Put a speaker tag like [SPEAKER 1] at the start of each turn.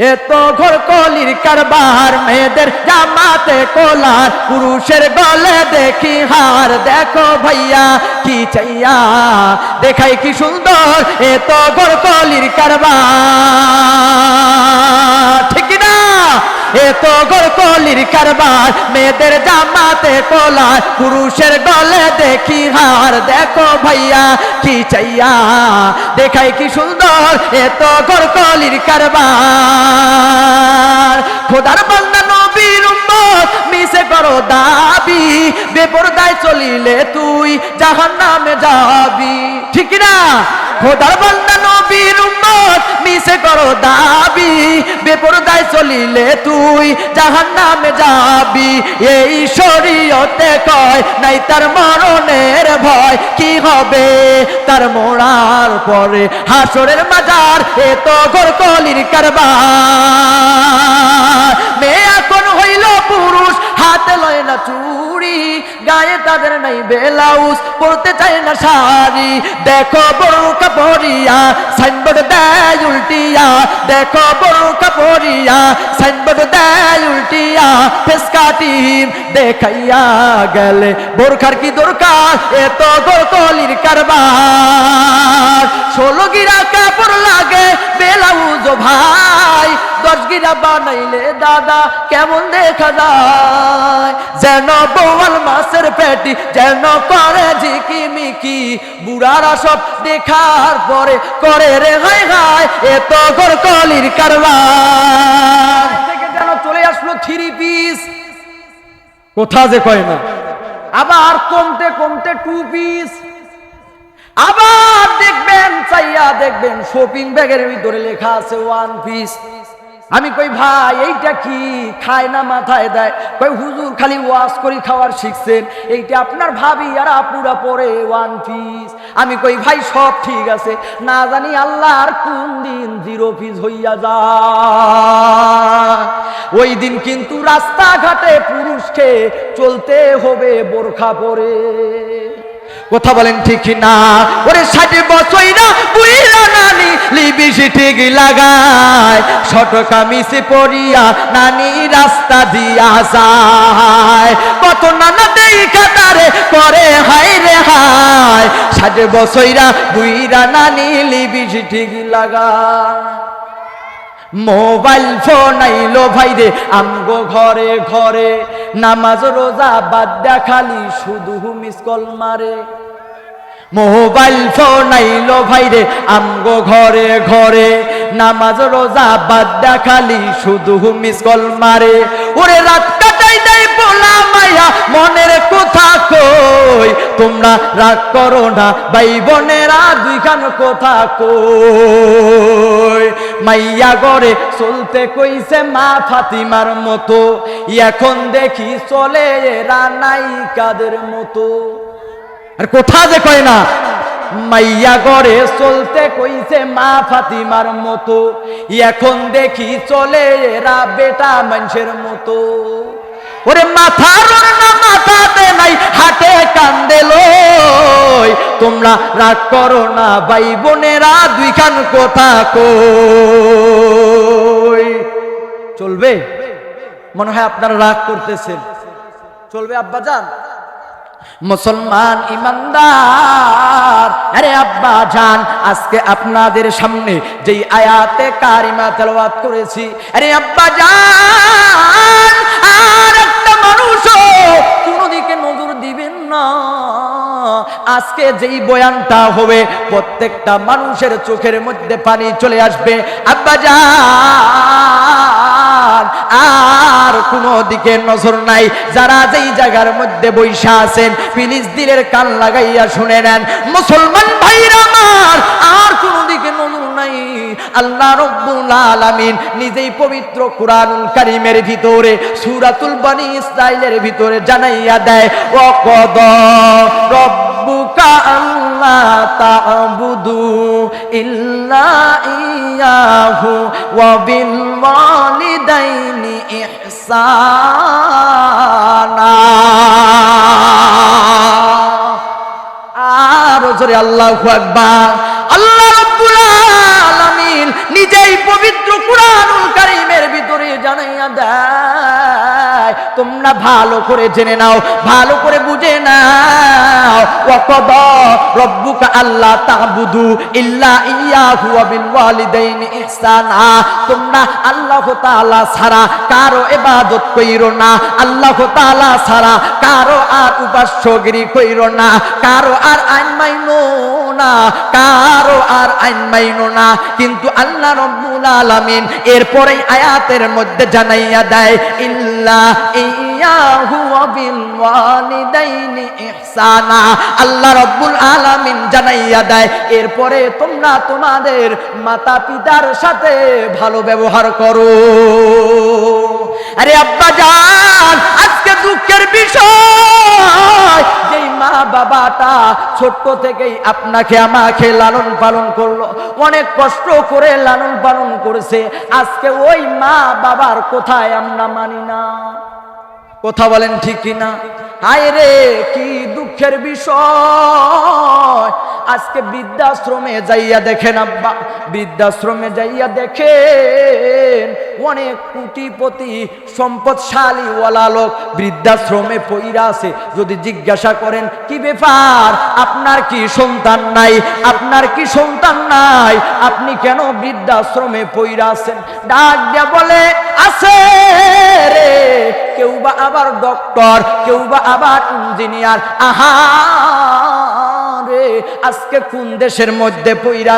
[SPEAKER 1] এত ঘর কলির কারবার, মেয়েদের জামাতে কোলার, পুরুষের গলে দেখি হার। দেখো ভাইয়া, কি চাইয়া? দেখাই কি সুন্দর, এত ঘর কলির কারবার। এত ঘর কলির কারবার, মেয়েদের জামাতে কোলার পুরুষের গলে দেখি হার। দেখো ভাইয়া, কি চাইয়া? দেখাই কি সুন্দর এত ঘর কলির কারবার। খোদার বান্দা নবীর মিশে করো দাবি, বেপরদায় চলিলে তুই জাহান নামে যাবি। ঠিক না? খোদার বান্দা করো দাবি। বেপরদায় চলিলে তুই জাহান নামে যাবি। এই শরীয়তে কয়, নাই তার মরণের ভয়, কি হবে? তার মোড়ার পরে হাসরের মাজার, এ তো গোরকলির কারবার। মেয়ে এখন হইল পুরুষ, হাতে লয় না চুড়ি গায়ে তাদের নাই বেলাউজ পড়তে চায় না শাড়ি। দেখো বড় কাপড়িয়া, সাইনবোর্ড দেয় উল্টিয়া। দেখো বড় কাপড়িয়া, সাইনবোর্ড দেয় উল্টিয়া। ফেস কাটিম দেখাইয়া গেলে বোরখার কি দরকার? এত গোরকলির কারবার। ষোলো গিরা কাপড় লাগে বেলাউজ ভাই দশ গিরা বানাইলে দাদা কেমন দেখা যায়? যেন বোয়াল মাছের পেটি যেন করে ঝিকি মিকি বুড়ারা সব দেখার পরে করে রে হাই হাই এত ঘর কলির কারবার। থেকে যেন চলে আসলো থ্রি পিস। কোথা যে কয় না। আবার কমতে কমতে টু পিস। আবার দেখবেন চাইয়া দেখবেন শপিং ব্যাগের ভিতরে লেখা আছে ওয়ান পিস আমি কই, ভাই, এইটা কি? খায় না, মাথায় দেয়। কই, হুজুর খালি ওয়াশ করি, খাওয়ার শিখছেন। এইটা আপনার ভাবি, আর আপুরা পরে ওয়ান পিস আমি কই, ভাই, সব ঠিক আছে। না জানি আল্লাহর কোন দিন জিরো পিস হইয়া যায়। ওই দিন কিন্তু রাস্তাঘাটে পুরুষকে চলতে হবে বোরখা পরে। কথা বলেন ঠিক না? ওরে ষাট বছরা বুইরা নানি লিবিসি ঠিক লাগায় ছোট কামিসে পরিয়া নানি রাস্তা দিয়া যায়। কত নানা দেখা তারে করে হাই রে হায় ষাট বছরা বুইরা নানি লিবিসি ঠিক লাগায়। মোবাইল ফোন আইলো ভাই রে, আমগো ঘরে ঘরে, নামাজ রোজা বাদ দেখালি শুধু মিস কল মারে। মোবাইল ফোন আইলো ভাই রে আমগো ঘরে ঘরে। নামাজ, রোজা বাদ দেখালি শুধু মিস কল মারে। ওরে রাত কাটাই দেয় পোলা মায়া মনের কথা কই? তোমরা রাগ করো না ভাই বোনেরা দুইখান কথা কই? মাইয়া গড়ে চলতে কইছে মা ফাতিমার মতো। এখন দেখি চলে এরা নায়িকাদের মতো। আর কোথা যে কয় না? মাইয়া গড়ে চলতে কইছে, মা ফাতিমার মতো, এখন দেখি চলে এরা বেটা মানুষের মতো। ওরে মাথার না মাথাতে নাই, হাটে কান্দে তোমরা রাগ করো না, ভাই বোনেরা দুইখান কথা কই। চলবে? মনে হয় আপনারা রাগ করতেছেন। চলবে, আব্বা যান? মুসলমান ইমানদার। আরে আব্বা জান, আজকে আপনাদের সামনে যেই আয়াতে কারিমা তেলাওয়াত করেছি, আরে আব্বা জান, আর একটা মানুষও কোনো দিকে নজর দিবেন না। আজকে যেই বয়ানটা হবে, প্রত্যেকটা মানুষের চোখের মধ্যে পানি চলে আসবে। আব্বা জান আর কোনো দিকে নজর নাই। যারা যেই জায়গার মধ্যে বৈশা আছেন প্লিজ দিলের কান লাগাইয়া শুনে নেন, মুসলমান ভাইরা আমার, আর কোনো দিকে নজর নাই। আল্লাহ রব্বুল আলামিন নিজেই পবিত্র কুরআনুল কারীমের ভিতরে, সূরাতুল বনি ইসরাইলের ভিতরে জানাইয়া দেয় ও কদ রব্বুকা ইল্লা ইয়াহু ওয়া বিল ওয়ালিদাইনি ইহসানা। আর আল্লাহু নিজেই পবিত্র কুরআনুল কারীম জানাইয়া দেয় তোমরা ভালো করে জেনে নাও, ভালো করে বুঝে নাও। ওয়াকদ রব্বুকা আল্লাহ তাবুদু ইল্লা ইয়াহু ওয়া বিল ওয়ালিদাইনি ইহসানা। তোমরা আল্লাহ তাআলা ছাড়া কারও ইবাদত কইরো না, আল্লাহ তাআলা ছাড়া কারও আর উপাস্যগিরি কইরো না, কারও আর আইন মাইনো না, কারও আর আইন মাইনো না। কিন্তু আল্লাহ রব্বুল আলামিন এরপরে আয়াতের মধ্যে জানাইয়া দেয়, ইল্লা ইয়াহু বিল ওয়ালিদাইনি ইহসানা। আল্লাহ রব্বুল আলামিন জানাইয়া দেয়, এরপরে তোমরা তোমাদের মাতা সাথে ভালো ব্যবহার করো। আরে আব্বা জান, আজকে দুঃখের বিষয়। যেই মা বাবাটা ছোট্ট থেকেই আপনাকে আমাকে লালন পালন করল, অনেক কষ্ট করে লালন পালন করেছে। আজকে ওই মা বাবার কোথায় আমরা মানি না। কথা বলেন ঠিক কিনা? হায় রে, কি দুঃখের বিষয়। আজকে বৃদ্ধাশ্রমে যাইয়া দেখেন আব্বা, বৃদ্ধাশ্রমে যাইয়া দেখেন অনেক কোটিপতি সম্পদশালী ওয়ালা লোক বৃদ্ধাশ্রমে পইরা আছে। যদি জিজ্ঞাসা করেন, কি ব্যাপার? আপনার কি সন্তান নাই? আপনার কি সন্তান নাই? আপনি কেন বৃদ্ধাশ্রমে পইরা আছেন? ডাক দিয়া বলে, আছে রে কেউ বা আবার ডক্টর কেউ বা আবার ইঞ্জিনিয়ার আহা রে, আজকে কোন দেশের মধ্যে পইরা